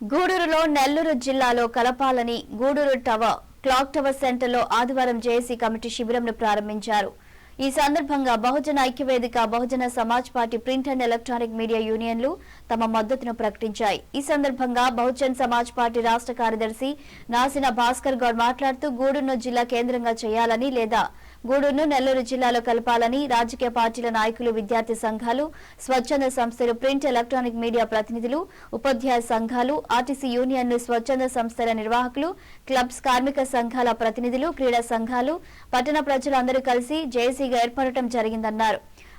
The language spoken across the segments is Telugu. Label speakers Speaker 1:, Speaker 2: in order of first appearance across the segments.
Speaker 1: గూడూరులో నెల్లూరు జిల్లాలో కలపాలని గూడూరు టవర్ క్లాక్ టవర్ సెంటర్లో ఆదివారం జేఏసీ కమిటీ శిబిరంను ప్రారంభించారు. ఈ సందర్భంగా Bahujan Aikyavedika Bahujan Samaj party print and electronic media యూనియన్లు తమ మద్దతును ప్రకటించాయి. ఈ సందర్భంగా బహుజన్ సమాజ్ పార్టీ రాష్ట్ర కార్యదర్శి నాసిన భాస్కర్ గౌడ్ మాట్లాడుతూ గూడూరును జిల్లా కేంద్రంగా చేయాలని లేదా గూడూరును నెల్లూరు జిల్లాలో కలపాలని రాజకీయ పార్టీల నాయకులు విద్యార్థి సంఘాలు స్వచ్ఛంద సంస్థలు ప్రింట్ ఎలక్ట్రానిక్ మీడియా ప్రతినిధులు ఉపాధ్యాయ సంఘాలు ఆర్టీసీ యూనియన్లు స్వచ్ఛంద సంస్థల నిర్వాహకులు క్లబ్స్ కార్మిక సంఘాల ప్రతినిధులు క్రీడా సంఘాలు పట్టణ ప్రజలు అందరూ కలిసి జేఏసీగా ఏర్పడటం జరిగిందన్నారు.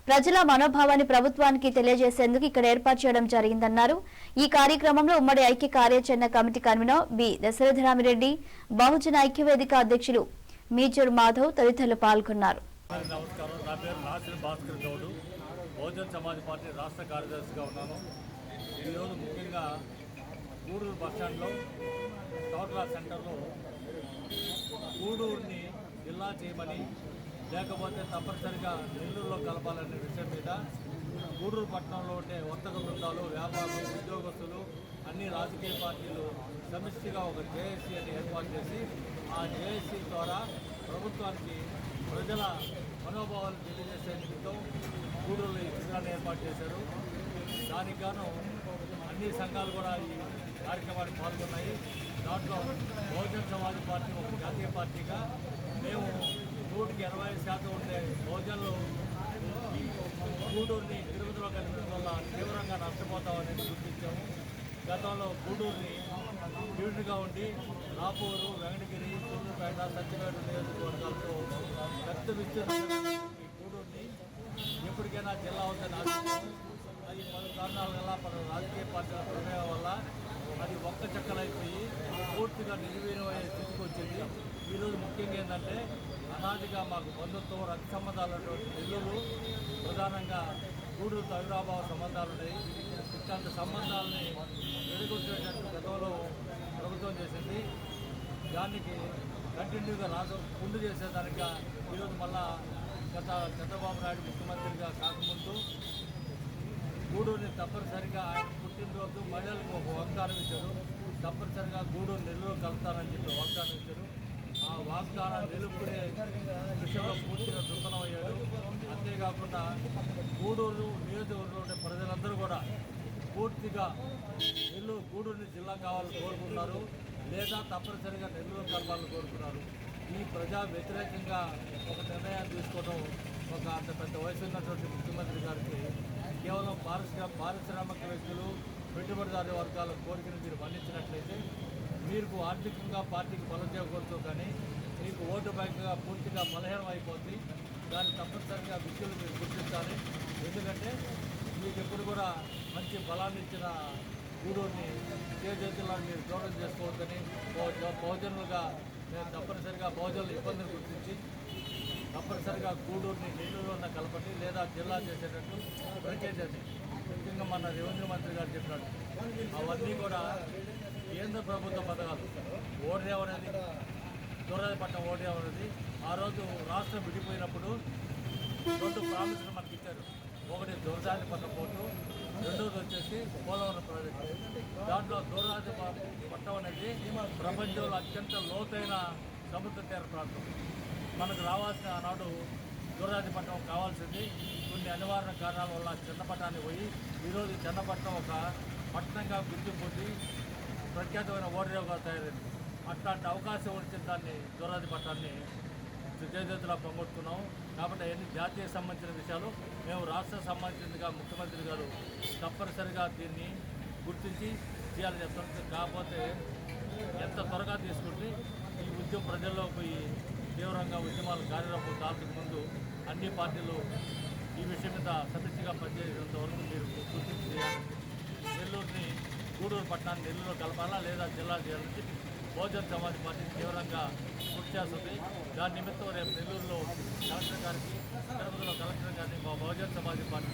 Speaker 1: ప్రజల మనోభావాన్ని ప్రభుత్వానికి తెలియజేసేందుకు ఇక్కడ ఏర్పాటు చేయడం జరిగిందన్నారు. ఈ కార్యక్రమంలో ఉమ్మడి ఐక్య కార్యాచరణ committee convener B Dasaratharamireddy Bahujan Aikyavedika అధ్యక్షులు మీచూర్ మాధవ్ తదితరులు పాల్గొన్నారు.
Speaker 2: బహుజన్ సమాజ్ పార్టీ రాష్ట్ర కార్యదర్శిగా ఉన్నాను. ఈరోజు ముఖ్యంగా గూడూరు బస్టాండ్లో టోటలా సెంటర్లో గూడూరుని జిల్లా చేయమని లేకపోతే తప్పనిసరిగా నెల్లూరులో కలపాలనే విషయం మీద గూడూరు పట్టణంలో ఉండే వర్తక బృందాలు వ్యాపారులు ఉద్యోగస్తులు అన్ని రాజకీయ పార్టీలు సమిష్టిగా ఒక జేఏసీ అని ఏర్పాటు చేసి ఆ జేఏసీ ద్వారా ప్రభుత్వానికి ప్రజల మనోభావాలు తెలియజేసే నిమిత్తం గూడూరులో ఈ శిబిరాన్ని ఏర్పాటు చేశారు. దానికి గాను అన్ని సంఘాలు కూడా ఈ కార్యక్రమానికి పాల్గొన్నాయి. దాంట్లో బహుజన్ సమాజ్ పార్టీ ఒక జాతీయ పార్టీగా మేము నూటికి ఇరవై శాతం ఉండే బహుజనులు ఈ గూడూరుని తిరుపతిలో కలిపడం వల్ల తీవ్రంగా నష్టపోతామని గుర్తించాము. గతంలో గూడూరుని యూనిట్గా ఉండి రాపూరు వెంకటగిరి సూర్యాపేట సత్యపేట నియోజకవర్గాలతో పెద్ద విస్తీర్ణ గూడూరుని ఎప్పటికైనా జిల్లా అవుతుంది ఆశిస్తున్నాము. అది పలు కారణాల వల్ల పలు రాజకీయ పార్టీల ప్రమేయం వల్ల అది ఒక్క చెక్కలైపోయి పూర్తిగా నిర్వీర్యమయ్యే స్థితికి వచ్చింది. ఈరోజు ముఖ్యంగా ఏంటంటే అనాదిగా మాకు బంధుత్వం రక్త సంబంధాలు ఉన్నటువంటి ప్రధానంగా గూడూరు తగురాభావ సంబంధాలు ఉన్నాయి. ఇట్లాంటి సంబంధాలని వెలుగొచ్చేటట్టు గతంలో ప్రభుత్వం చేసింది. దానికి కంటిన్యూగా రాజు ముందు చేసేదానిక ఈరోజు మళ్ళా గత చంద్రబాబు నాయుడు ముఖ్యమంత్రిగా కాకముందు గూడూరుని తప్పనిసరిగా ఆయన పుట్టినరోజు మహిళలకు ఒక వాగ్దానం ఇచ్చారు. తప్పనిసరిగా గూడూరు నెల్లూరు కలుతానని చెప్పి వాగ్దానం ఇచ్చారు. వాగ్దానం నిలుపుకునే విషయంలో పూర్తిగా దుర్బలం అయ్యాడు. అంతేకాకుండా గూడూరు నియోజకవర్గంలో ఉండే ప్రజలందరూ కూడా పూర్తిగా నెల్లూరు గూడూరుని జిల్లా కావాలని కోరుకుంటున్నారు. లేదా తప్పనిసరిగా నెల్లూరు కలపాలని కోరుకున్నారు ఈ ప్రజా వ్యతిరేకంగా ఒక నిర్ణయాన్ని తీసుకోవడం ఒక అంత పెద్ద వయసు ఉన్నటువంటి ముఖ్యమంత్రి గారికి కేవలం పారిశ్రామిక పారిశ్రామిక వ్యక్తులు పెట్టుబడిదారు వర్గాల కోరికను మీరు మన్నించినట్లయితే మీకు ఆర్థికంగా పార్టీకి బలం చేయకూడదు కానీ మీకు ఓటు బ్యాంకుగా పూర్తిగా బలహీనం అయిపోతుంది దాన్ని తప్పనిసరిగా విద్యలు మీరు గుర్తించాలి. ఎందుకంటే మీకు ఎప్పుడు కూడా మంచి బలాన్ని ఇచ్చిన గూడూరుని చేతుల్లో మీరు దూరం చేసుకోవద్దని బహు- బహుజనులుగా మేము తప్పనిసరిగా బహుజనుల ఇబ్బందులు గుర్తించి తప్పనిసరిగా గూడూరుని నెల్లూరులో ఉన్న కలపటి లేదా జిల్లా చేసేటట్టు పనిచేసేది ముఖ్యంగా మన రెవెన్యూ మంత్రి గారు చెప్పినట్టు అవన్నీ కూడా ప్రభుత్వ పథకాలు ఓడియావ్ అనేది దూరాజపట్నం ఓడియావ్ అనేది ఆ రోజు రాష్ట్రం విడిపోయినప్పుడు రెండు ప్రామిసులు మనకి ఇచ్చారు. ఒకటి దూరజాతిపట్నం పోర్టు రెండోది వచ్చేసి పోలవరం ప్రాజెక్టు. దాంట్లో దూరరాజ పట్టణం అనేది ప్రపంచంలో అత్యంత లోతైన సముద్ర తీర ప్రాంతం. మనకు రావాల్సిన ఆనాడు దూరరాజపట్నం కావాల్సింది. కొన్ని అనివార్య కారణాల వల్ల చిన్నపట్నాన్ని పోయి ఈరోజు చిన్నపట్నం ఒక పట్టణంగా గుర్తింపు ప్రఖ్యాతమైన ఓడరేవుగా తయారైంది. అట్లాంటి అవకాశం వచ్చిన దాన్ని దూరాది పట్టాన్ని పొంగొట్టుకున్నాము కాబట్టి అవన్నీ జాతీయ సంబంధించిన విషయాలు. మేము రాష్ట్ర సంబంధించినదిగా ముఖ్యమంత్రి గారు తప్పనిసరిగా దీన్ని గుర్తించి చేయాలని చెప్తాను కాకపోతే ఎంత త్వరగా తీసుకుంటే ఈ ఉద్యమం ప్రజల్లో పోయి తీవ్రంగా ఉద్యమాలు కార్యరూపం దాల్చక ముందు అన్ని పార్టీలు ఈ విషయం మీద సమిష్టిగా పనిచేసేంత వరకు మీరు గుర్తించి చేయాలి. నెల్లూరుని గూడూరు పట్టణాన్ని నెల్లూరు కలపాలా లేదా జిల్లా చేయాలని బహుజన్ సమాజ్ పార్టీ తీవ్రంగా కృషి చేస్తుంది. దాని నిమిత్తం రేపు నెల్లూరులో కలెక్టర్ గారికి తిరుపతిలో కలెక్టర్ గారిని మా బహుజన్ సమాజ్ పార్టీ